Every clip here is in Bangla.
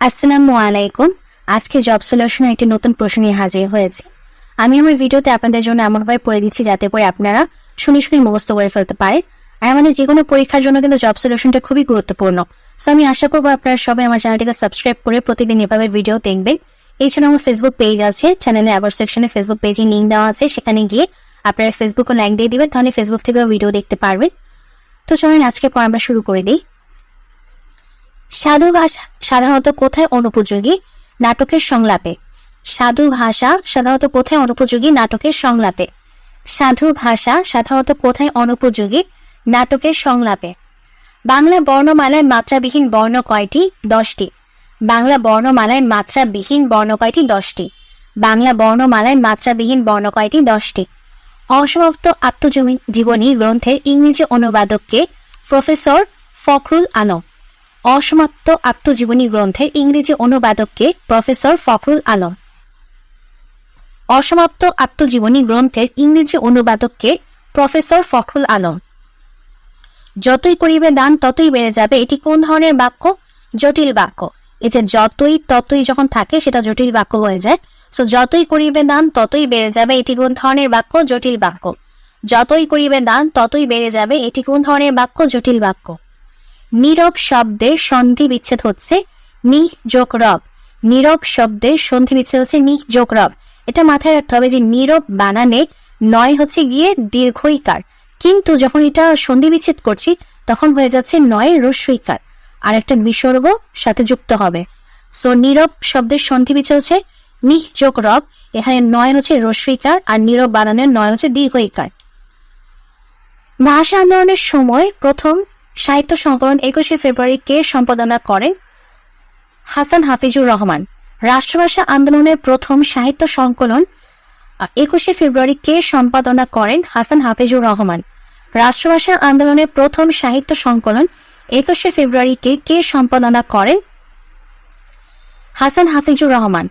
আসসালামু আলাইকুম। আজকে জব সলিউশনে একটি নতুন প্রশ্ন নিয়ে হাজির হয়েছে। আমি আমার ভিডিওতে আপনাদের জন্য এমনভাবে পড়ে দিচ্ছি যাতে করে আপনারা শুনে শুনে মুখস্থ করে ফেলতে পারেন। আর আমাদের যে কোনো পরীক্ষার জন্য কিন্তু জব সলিউশনটা খুবই গুরুত্বপূর্ণ। সো আমি আশা করব আপনারা সবাই আমার চ্যানেলটিকে সাবস্ক্রাইব করে প্রতিদিন এভাবে ভিডিও দেখবেন। এছাড়া আমার ফেসবুক পেজ আছে। চ্যানেলে আবার সেকশনে ফেসবুক পেজে লিঙ্ক দেওয়া আছে। সেখানে গিয়ে আপনারা ফেসবুকে লাইক দিয়ে দিবেন। তাহলে ফেসবুক থেকেও ভিডিও দেখতে পারবেন। তো চলুন আজকে পর আমরা শুরু করে দিই। সাধু ভাষা সাধারণত কোথায় অনুপযোগী? নাটকের সংলাপে। সাধু ভাষা সাধারণত কোথায় অনুপযোগী? নাটকের সংলাপে। সাধু ভাষা সাধারণত কোথায় অনুপযোগী? নাটকের সংলাপে। বাংলা বর্ণমালায় মাত্রাবিহীন বর্ণ কয়টি? দশটি। বাংলা বর্ণমালায় মাত্রাবিহীন বর্ণ কয়টি? দশটি। বাংলা বর্ণমালায় মাত্রাবিহীন বর্ণ কয়টি? দশটি। অসমাপ্ত আত্মজীবনী জীবনী গ্রন্থের ইংরেজি অনুবাদককে প্রফেসর ফখরুল আলম। অসমাপ্ত আত্মজীবনী গ্রন্থের ইংরেজি অনুবাদককে প্রফেসর ফখরুল আলম। অসমাপ্ত আত্মজীবনী গ্রন্থের ইংরেজি অনুবাদককে প্রফেসর ফখরুল আলম। যতই করিবে দান, ততই বেড়ে যাবে। এটি কোন ধরনের বাক্য? জটিল বাক্য। এই যে যতই, ততই যখন থাকে, সেটা জটিল বাক্য হয়ে যায়। সো যতই করিবে দান, ততই বেড়ে যাবে। এটি কোন ধরনের বাক্য? জটিল বাক্য। যতই করিবে দান, ততই বেড়ে যাবে। এটি কোন ধরনের বাক্য? জটিল বাক্য। নীরব শব্দের সন্ধি বিচ্ছেদ হচ্ছে নি যোগ রব। নীরব শব্দের সন্ধি বিচ্ছেদ হচ্ছে নি যোগ রব। এটা মাথায় রাখতে হবে যে নীরব বানানে নয় হচ্ছে গিয়ে দীর্ঘইকার। কিন্তু যখন এটা সন্ধি বিচ্ছেদ করছি, তখন হয়ে যাচ্ছে নয় রস্যইকার। আর একটা বিসর্গ সাথে যুক্ত হবে। সো নীরব শব্দের সন্ধি বিচ্ছেদ হচ্ছে নি যোগ রব। এখানে নয় হচ্ছে রস্যইকার আর নীরব বানানের নয় হচ্ছে দীর্ঘইকার। ভাষা আন্দোলনের সময় প্রথম সাহিত্য সংকলন একুশে ফেব্রুয়ারি কে সম্পাদনা করেন? হাসান হাফিজুর রহমান। রাষ্ট্রভাষা আন্দোলনের প্রথম সাহিত্য সংকলন একুশে ফেব্রুয়ারি কে সম্পাদনা করেন হাসান হাফিজুর রহমান? রাষ্ট্রভাষা আন্দোলনের প্রথম সাহিত্য সংকলন, একুশে ফেব্রুয়ারিকে কে সম্পাদনা করেন? হাসান হাফিজুর রহমান।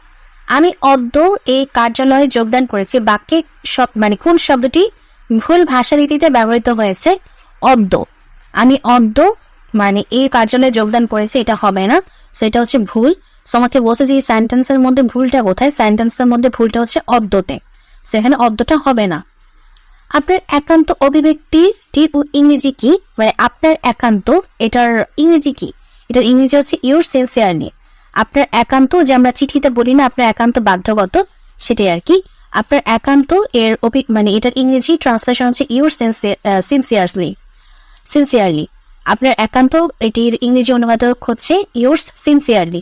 আমি অদ্য এই কার্যালয়ে যোগদান করেছি। বাক্যে মানে কোন শব্দটি ভুল ভাষারীতিতে ব্যবহৃত হয়েছে? অদ্য। আমি অদ্য মানে এই কার্যালয়ে যোগদান করেছি, এটা হবে না। সেটা হচ্ছে ভুল। সো আমাকে বলছে যে এই সেন্টেন্সের মধ্যে ভুলটা কোথায়? সেন্টেন্সের মধ্যে ভুলটা হচ্ছে অদ্যতে। সেখানে অদ্যটা হবে না। আপনার একান্ত অভিব্যক্তিটির ইংরেজি কি? মানে আপনার একান্ত, এটার ইংরেজি কি? এটার ইংরেজি হচ্ছে ইউর সিনসিয়ারলি আপনার একান্ত, যে আমরা চিঠিতে বলি না, আপনার একান্ত বাধ্যগত, সেটাই আর কি। আপনার একান্ত, এর মানে এটার ইংরেজি ট্রান্সলেশন হচ্ছে ইউর সিনসিয়ারলি সিনসিয়ারলি আপনার একান্ত এটির ইংরেজি অনুবাদক হচ্ছে ইউর্স সিনসিয়ারলি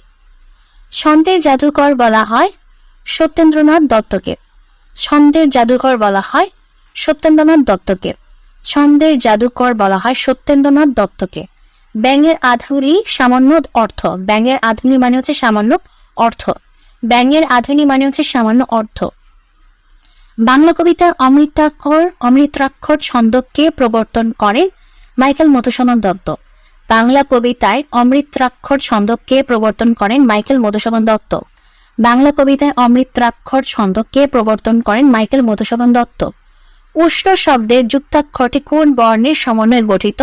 ছন্দের জাদুকর বলা হয় সত্যেন্দ্রনাথ দত্তকে। ছন্দের জাদুকর বলা হয় সত্যেন্দ্রনাথ দত্তকে। ছন্দের জাদুকর বলা হয় সত্যেন্দ্রনাথ দত্তকে। ব্যাঙের আধুলি সামান্য অর্থ। ব্যাঙের আধুলি মানে হচ্ছে সামান্য অর্থ। ব্যাঙের আধুলি মানে হচ্ছে সামান্য অর্থ। বাংলা কবিতার অমৃতাক্ষর অমৃতাক্ষর ছন্দকে প্রবর্তন করেন মাইকেল মধুসূদন দত্ত। বাংলা কবিতায় অমৃতাক্ষর ছন্দকে প্রবর্তন করেন মাইকেল মধুসূদন দত্ত। বাংলা কবিতায় অমৃতাক্ষর ছন্দকে প্রবর্তন করেন মাইকেল মধুসূদন দত্ত। উষ্ণ শব্দের যুক্তাক্ষরটি কোন বর্ণের সমন্বয়ে গঠিত?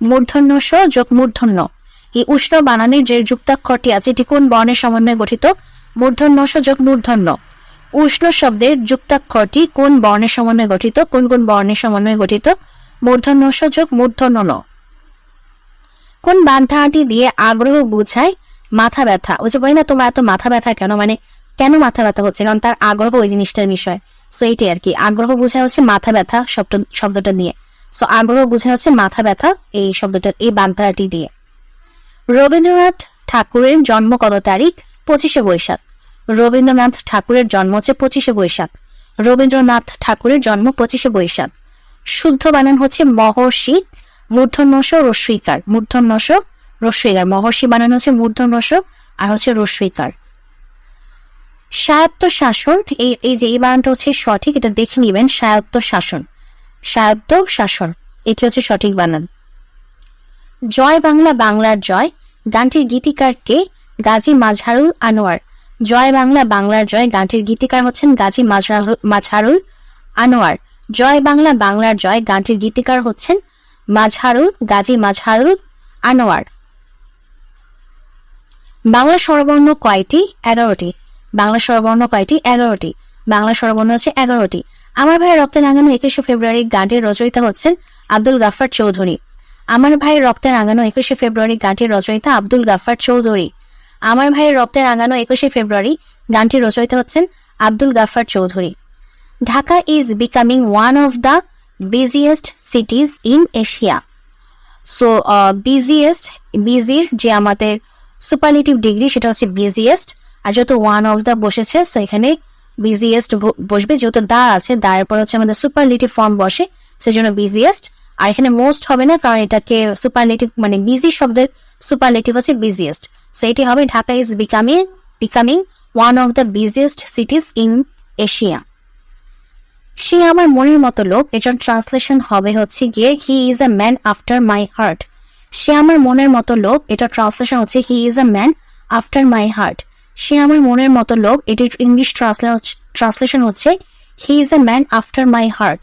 মূর্ধন্য স যোগ মূর্ধন্য। এই উষ্ণ বানানের যে যুক্তাক্ষরটি আছে, এটি কোন বর্ণের সমন্বয়ে গঠিত? মূর্ধন্য স যোগ মূর্ধন্য। উষ্ণ শব্দের যুক্তাক্ষরটি কোন বর্ণের সমন্বয়ে গঠিত? কোন কোন বর্ণের সমন্বয়ে গঠিত? মূর্ধন্য যোগ মূর্ধন্য ন কোন বান্ধাটি দিয়ে আগ্রহ বুঝায় মাথা ব্যথা? ওই যে বলি না, তোমার এত মাথা ব্যথা কেন? মানে কেন মাথা ব্যথা হচ্ছে? কারণ তার আগ্রহ ওই জিনিসটার বিষয়। সো এইটাই আর কি। আগ্রহ বোঝায় হচ্ছে মাথা ব্যথা শব্দ, শব্দটা দিয়ে। সো আগ্রহ বোঝায় হচ্ছে মাথা ব্যথা এই শব্দটা, এই বান্ধাটি দিয়ে। রবীন্দ্রনাথ ঠাকুরের জন্ম কত তারিখ? পঁচিশে বৈশাখ। রবীন্দ্রনাথ ঠাকুরের জন্ম হচ্ছে পঁচিশে বৈশাখ। রবীন্দ্রনাথ ঠাকুরের জন্ম পঁচিশে বৈশাখ। শুদ্ধ বানান হচ্ছে মহর্ষি মূর্ধন্যস রস্বইকার মূর্ধন্যস রস্বইকার মহর্ষি বানান হচ্ছে মূর্ধন্যস আর হচ্ছে রস্বইকার স্বায়ত্ত শাসন এই এই যে এই বানানটা হচ্ছে সঠিক, এটা দেখে নিবেন স্বায়ত্ত শাসন স্বায়ত্ত শাসন এটি হচ্ছে সঠিক বানান। জয় বাংলা, বাংলার জয়। গানটির গীতিকার কে? গাজী মাজহারুল আনোয়ার। জয় বাংলা, বাংলার জয়। গানটির গীতিকার হচ্ছেন গাজী মাজহারুল আনোয়ার। জয় বাংলা, বাংলার জয় গানটির গীতিকার হচ্ছেন মাজহারুল, গাজী মাজহারুল আনোয়ার। বাংলা স্বরবর্ণ কয়টি? এগারোটি। বাংলা স্বরবর্ণ কয়টি? এগারোটি। বাংলা স্বরবর্ণ হচ্ছে এগারোটি। আমার ভাইয়ের রক্তে রাঙানো একুশে ফেব্রুয়ারি গানটির রচয়িতা হচ্ছেন আব্দুল গাফার চৌধুরী। আমার ভাইয়ের রক্তে রাঙানো একুশে ফেব্রুয়ারি গানটির রচয়িতা আব্দুল গাফার চৌধুরী। আমার ভাইয়ের রক্তে রাঙানো একুশে ফেব্রুয়ারি গানটির রচয়িতা হচ্ছেন Abdul Gaffar Chowdhury. Dhaka is becoming one of the busiest cities in Asia so busiest busier যে আমাদের সুপারলেটিভ ডিগ্রি সেটা হচ্ছে বিজিয়েস্ট আর যেহেতু ওয়ান অফ দ্য বসেছে সো এখানে বিজিয়েস্ট বসবে, যেহেতু দা আছে দায়ের পর হচ্ছে আমাদের সুপারলেটিভ ফর্ম বসে, সেজন্য বিজিয়েস্ট আর এখানে মোস্ট হবে না, কারণ এটাকে সুপারলেটিভ মানে বিজি শব্দের সুপারলেটিভ হচ্ছে বিজিয়েস্ট সো এটি হবে Dhaka is becoming becoming one of the busiest cities in Asia সে আমার মনের মতো লোক। এটার ট্রান্সলেশন হবে হচ্ছে গিয়ে he is a man after my heart সে আমার মনের মতো লোক। এটা ট্রান্সলেশন হচ্ছে he is a man after my heart সে আমার মনের মতো লোক। এটির ইংলিশ ট্রান্সলেশন হচ্ছে he is a man after my heart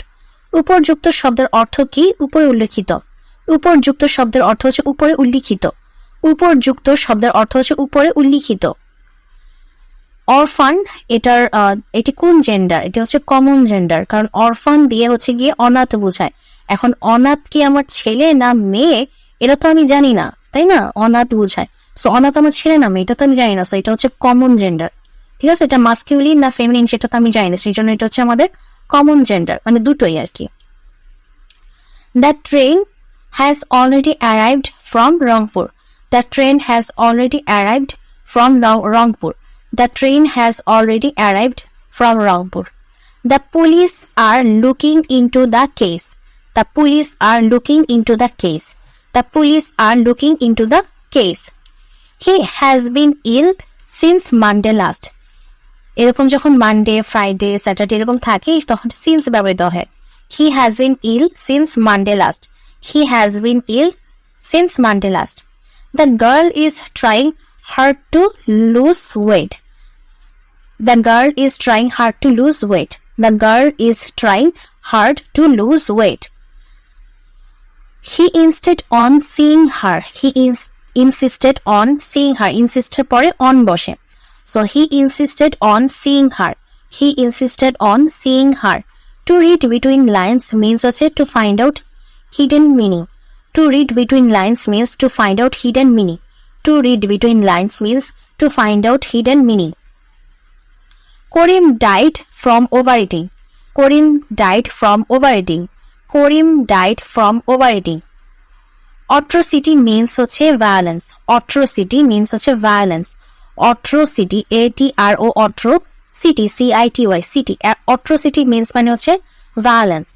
উপরযুক্ত শব্দের অর্থ কি? উপরে উল্লেখিত। উপরযুক্ত শব্দের অর্থ হচ্ছে উপরে উল্লিখিত। উপরযুক্ত শব্দের অর্থ হচ্ছে উপরে উল্লিখিত। অরফান, এটার এটি কোন জেন্ডার এটি হচ্ছে কমন জেন্ডার কারণ অরফান দিয়ে হচ্ছে গিয়ে অনাথ বোঝায়। এখন অনাথ কি আমার ছেলে না মেয়ে? এটা তো আমি জানি না, তাই না? অনাথ বোঝায়। সো অনাথ আমার ছেলে না মেয়ে, এটা তো আমি জানি না। সো এটা হচ্ছে কমন জেন্ডার ঠিক আছে? এটা মাস্কিউলিন না ফেমিনিন সেটা তো আমি জানি না। সেই জন্য এটা হচ্ছে আমাদের কমন জেন্ডার মানে দুটোই আর কি। The train has already arrived from Rangpur the train has already arrived from Rangpur the train has already arrived from Rangpur the police are looking into the case the police are looking into the case the police are looking into the case he has been ill since Monday last এরকম যখন মানডে ফ্রাইডে স্যাটারডে এরকম থাকে, তখন সিন্স ব্যবহৃত হয়। He has been ill since Monday last he has been ill since Monday last the girl is trying hard to lose weight the girl is trying hard to lose weight the girl is trying hard to lose weight he instead on seeing her he insisted on seeing her ইনসিস্টের পরে অন বসে। So he insisted on seeing her he insisted on seeing her to read between lines means হচ্ছে to find out hidden meaning to read between lines means to find out hidden meaning to read between lines means to find out hidden meaning Karim died from overeating Karim died from overeating Karim died from overeating atrocity means হচ্ছে ভায়োলেন্স অট্রোসিটি মিনস হচ্ছে violence atrocity A T R O atrocity C I T Y city atrocity means মানে হচ্ছে ভায়োলেন্স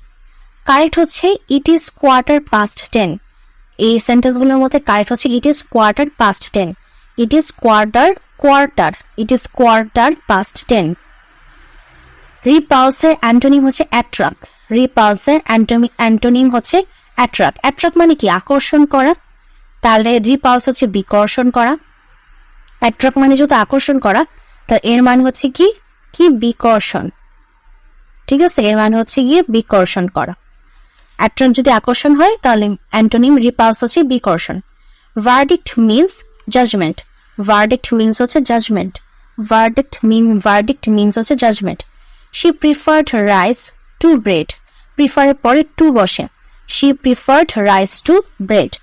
কারেক্ট হচ্ছে it is quarter past ten এই সেন্টেন্সগুলোর মধ্যে কারেক্ট হচ্ছে it is quarter past ten it is quarter quarter it is quarter past ten রিপালসের antonym হচ্ছে অ্যাট্রাক রিপালসের অ্যান্টোমি অ্যান্টোনিম হচ্ছে অ্যাট্রাক অ্যাট্রাক মানে কি? আকর্ষণ করা। তাহলে রিপালস হচ্ছে বিকর্ষণ করা। অ্যাট্রাক মানে যেহেতু আকর্ষণ করা, তা এর মানে হচ্ছে কি? কি? বিকর্ষণ। ঠিক আছে? এর মানে হচ্ছে গিয়ে বিকর্ষণ করা। অ্যাট্রাক যদি আকর্ষণ হয়, তাহলে অ্যান্টোনিম রিপালস হচ্ছে বিকর্ষণ। Verdict means judgement verdict means হচ্ছে judgement verdict mean verdict means হচ্ছে judgement she preferred rice to bread প্রিফারের পরে টু বসে। She preferred rice to bread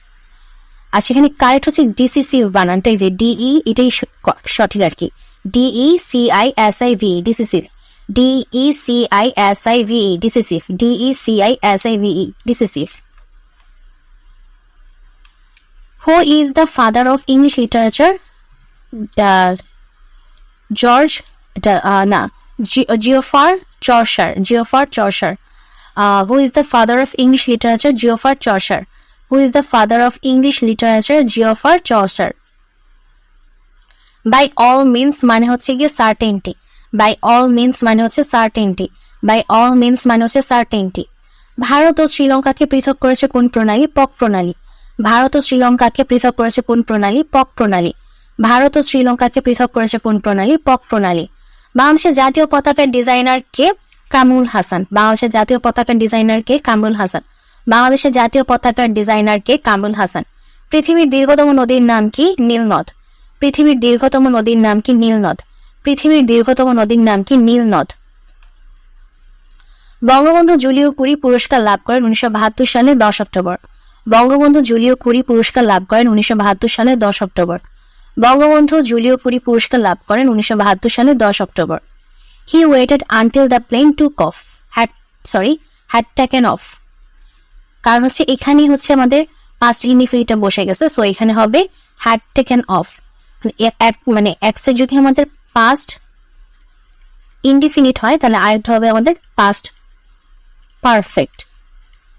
আচ্ছা এখানে কারেক্ট হচ্ছে ডিসিসি বানানটাই যে ডিই এটাই স- সঠিক আর কি। D E C I S I V decisive D E C I S I V decisive D E C I S I V decisive who is the father of English literature George না Geoffrey Chaucer Geoffrey Chaucer who is the father of English literature Geoffrey Chaucer who is the father of English literature Geoffrey Chaucer by all means মানে হচ্ছে গিয়ে সার্টেনটি বাই অল মিনস মানে হচ্ছে সার্টেনটি বাই অল মিনস মানে হচ্ছে সার্টেনটি ভারত ও শ্রীলঙ্কাকে পৃথক করেছে কোন প্রণালী? পক প্রণালী। ভারত ও শ্রীলঙ্কাকে পৃথক করেছে কোন প্রণালী? পক প্রণালী। ভারত ও শ্রীলঙ্কাকে পৃথক করেছে কোন প্রণালী? পক প্রণালী। বাংলাদেশের জাতীয় পতাকার ডিজাইনার কে? কামরুল হাসান। বাংলাদেশের জাতীয় পতাকার ডিজাইনার কে? কামরুল হাসান। বাংলাদেশের জাতীয় পতাকার ডিজাইনার কে? কামরুল হাসান। পৃথিবীর দীর্ঘতম নদীর নাম কি? নীলনদ। পৃথিবীর দীর্ঘতম নদীর নাম কি? নীল নদ পৃথিবীর দীর্ঘতম নদীর নাম কি? নীল নদ বঙ্গবন্ধু জুলিও কুরি পুরস্কার লাভ করেন উনিশশো বাহাত্তর সালে দশ অক্টোবর। বঙ্গবন্ধু জুলিও কুরি পুরস্কার লাভ করেন উনিশশো বাহাত্তর সালে দশ অক্টোবর। বঙ্গবন্ধু জুলিও কুরি পুরস্কার লাভ করেন উনিশশো বাহাত্তর সালে দশ October. He waited until the plane took off had sorry had taken off কারণ হচ্ছে এখানেই হচ্ছে আমাদের পাস্ট ইন্ডিফিনিটটা বসে গেছে সো এখানে হবে হ্যাড টেকেন অফ মানে এক্সের যদি আমাদের পাস্ট ইনডিফিনিট হয়, তাহলে আরেকটা হবে আমাদের পাস্ট পারফেক্ট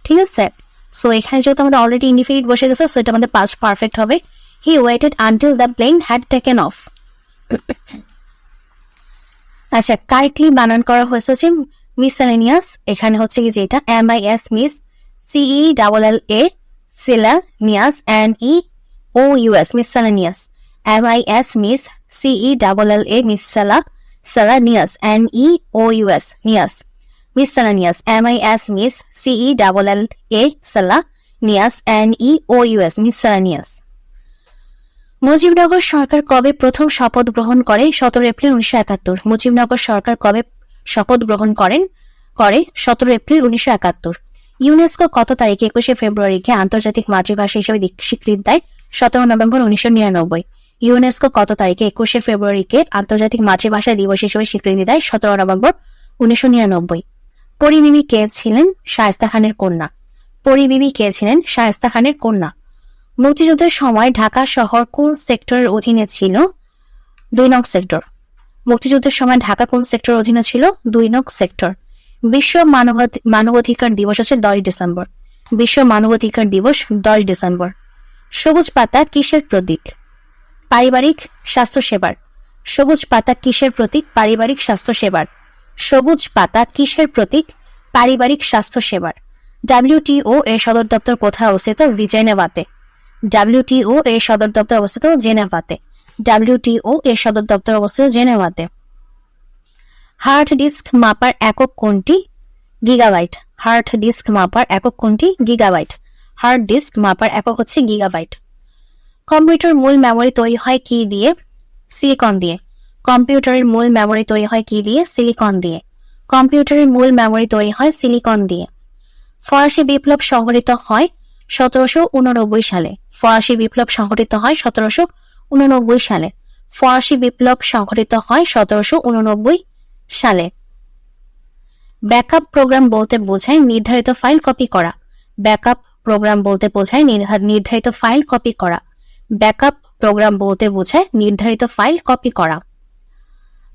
ঠিক আছে? সো এখানে যেহেতু আমাদের অলরেডি ইনডিফিনিট বসে গেছে সো এটা আমাদের পাস্ট পারফেক্ট হবে। He waited until the plane had taken off আচ্ছা কারেক্টলি বানান করা হয়েছে হচ্ছে মিসেলেনিয়াস এখানে হচ্ছে কি যে এটা M I S mis C E double L A cella neous N E O U S miscellaneous M I S mis C E double L A mis cella cella neous N E O U S neous miscellaneous M I S mis C E double L A cella neous N E O U S Mujibnagar সরকার কবে প্রথম শপথ গ্রহণ করে? সতেরো এপ্রিল উনিশশো একাত্তর। মুজিবনগর সরকার কবে শপথ গ্রহণ করেন? করে সতেরো এপ্রিল উনিশশো একাত্তর। ইউনেস্কো কত তারিখে? একুশে ফেব্রুয়ারিকে আন্তর্জাতিক মাতৃভাষা হিসেবে স্বীকৃতি দেয় সতেরো নভেম্বর উনিশশো নিরানব্বই। ইউনেস্কো কত তারিখে? একুশে ফেব্রুয়ারিকে আন্তর্জাতিক মাতৃভাষা দিবস হিসেবে স্বীকৃতি দেয় সতেরো নভেম্বর উনিশশো নিরানব্বই। পরিবিবি কে ছিলেন? শায়েস্তা খানের কন্যা। পরিবিবি কে ছিলেন? শায়েস্তা খানের কন্যা। মুক্তিযুদ্ধের সময় ঢাকা শহর কোন সেক্টরের অধীনে ছিল? দুই নং সেক্টর। মুক্তিযুদ্ধের সময় ঢাকা কোন সেক্টর অধীনে ছিল? দুই নং সেক্টর। বিশ্ব মানবাধি- মানবাধিকার দিবস হচ্ছে দশ ডিসেম্বর। বিশ্ব মানবাধিকার দিবস দশ ডিসেম্বর। সবুজ পাতা কিসের প্রতীক? পারিবারিক স্বাস্থ্য সেবার সবুজ পাতা কিসের প্রতীক? পারিবারিক স্বাস্থ্য সেবার সবুজ পাতা কিসের প্রতীক? পারিবারিক স্বাস্থ্য সেবার ডাব্লিউটিও এর সদর দপ্তর কোথায় অবস্থিত? ভিজেনেভাতে ডাব্লিউটিও এর সদর দপ্তর অবস্থিত জেনেভাতে। ডাব্লিউটিও এর সদর দপ্তর অবস্থিত জেনেভাতে। হার্ট ডিস্ক মাপার একক কোনটি? গিগাবাইট। হার্ট ডিস্ক মাপার একক কোনটি? গিগাবাইট। হার্ড ডিস্ক মাপার একক হচ্ছে গিগাবাইট। কম্পিউটার মূল মেমোরি তৈরি হয় কি দিয়ে? সিলিকন দিয়ে। কম্পিউটারের মূল মেমোরি তৈরি হয় কি দিয়ে? সিলিকন দিয়ে। কম্পিউটারের মূল মেমরি তৈরি হয় সিলিকন দিয়ে। ফরাসি বিপ্লব সংঘটিত হয় সতেরোশো উননব্বই সালে। ফরাসি বিপ্লব সংঘটিত হয় সতেরোশো উননব্বই সালে। ফরাসি বিপ্লব সংঘটিত হয় সতেরোশো উননব্বই সালে। ব্যাকআপ প্রোগ্রাম বলতে বোঝায় নির্ধারিত ফাইল কপি করা। ব্যাকআপ প্রোগ্রাম বলতে বোঝায় নির্ধা- নির্ধারিত ফাইল কপি করা। ব্যাকআপ প্রোগ্রাম বলতে বোঝায় নির্ধারিত ফাইল কপি করা।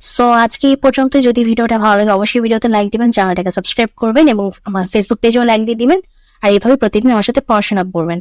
সো আজকে এই পর্যন্ত যদি ভিডিওটা ভালো লাগে, অবশ্যই ভিডিওতে লাইক দিবেন চ্যানেলটাকে সাবস্ক্রাইব করবেন এবং আমার ফেসবুক পেজেও লাইক দিয়ে দিবেন। আর এইভাবে প্রতিদিন আমার সাথে পড়াশোনা করবেন।